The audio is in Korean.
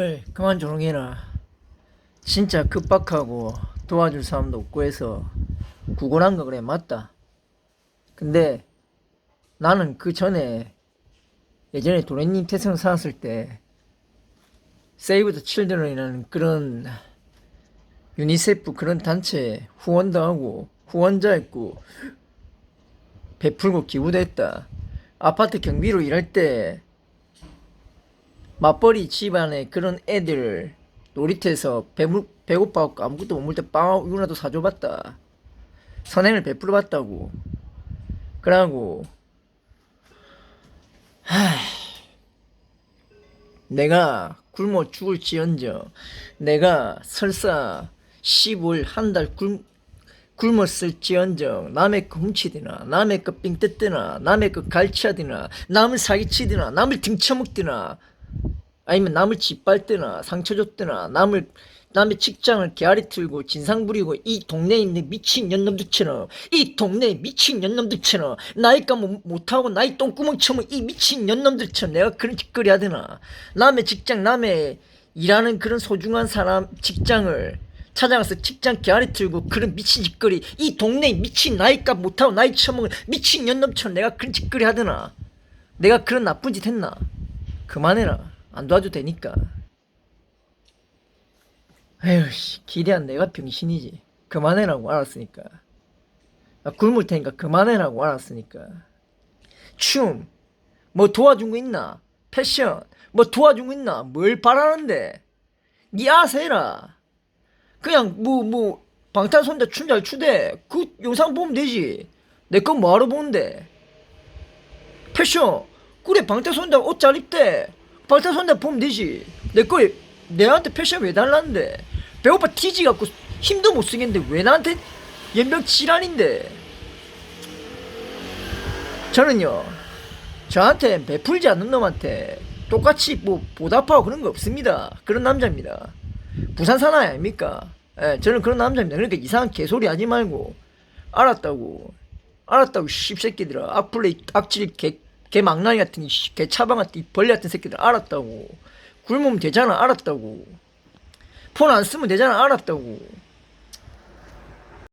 에이, 그만 조용해라. 진짜 급박하고 도와줄 사람도 없고 해서 구걸한 거 그래, 맞다. 근데 나는 그 전에 예전에 도련님 태생 살았을 때 세이브 더 칠드런이라는 그런 유니세프 그런 단체 후원도 하고 후원자였고 베풀고 기부도 했다. 아파트 경비로 일할 때 맞벌이 집안에 그런 애들 놀이터에서 배물, 배고파갖고 아무것도 못 먹을 때 빵이라도 사줘봤다. 선행을 베풀어봤다고. 그러고 하, 내가 굶어 죽을 지언정 내가 설사 10월 한 달 굶었을 지언정 남의 거 훔치드나 남의 거삥 뜯드나 남의 거 갈치하드나 남을 사기치드나 남을 등쳐먹드나 아니면 남을 짓밟드나 상처 줬드나 남을 남의 직장을 개아리 틀고 진상 부리고 이 동네에 있는 미친 년놈들처럼 이 동네에 미친 년놈들처럼 나이가 뭐 못하고 나이 똥구멍 쳐면 이 미친 년놈들처럼 내가 그런 짓거리 하드나. 남의 직장 남의 일하는 그런 소중한 사람 직장을 찾아가서 직장 개아리 틀고 그런 미친 짓거리 이 동네에 미친 나이가 못하고 나이 처먹은 미친 년놈처럼 내가 그런 짓거리 하드나. 내가 그런 나쁜 짓 했나. 그만해라 안 도와도 되니까. 에휴 씨 기대한 내가 병신이지. 그만해라고 알았으니까. 아, 굶을 테니까 그만해라고 알았으니까. 춤 뭐 도와준 거 있나? 패션 뭐 도와준 거 있나? 뭘 바라는데? 니 해라. 그냥 뭐 뭐 방탄소년단 춤잘 추대. 그 영상 보면 되지. 내 건 뭐하러 보는데? 패션 그래 방탄소년단 옷잘 입대 방탄소년단 보면 되지. 내거 내한테 패션 왜 달라는데? 배고파 티지 갖고 힘도 못 쓰겠는데 왜 나한테 연병 지랄인데? 저는요 저한테 베풀지 않는 놈한테 똑같이 뭐 보답하고 그런 거 없습니다. 그런 남자입니다. 부산 사나이 아닙니까? 예, 저는 그런 남자입니다. 그러니까 이상한 개소리 하지 말고 알았다고 알았다고 씹새끼들아 악플레이 악질 개, 개 망나니 같은 이 씨, 개 차방 같은 이 벌레 같은 새끼들 알았다고. 굶으면 되잖아 알았다고. 폰 안 쓰면 되잖아 알았다고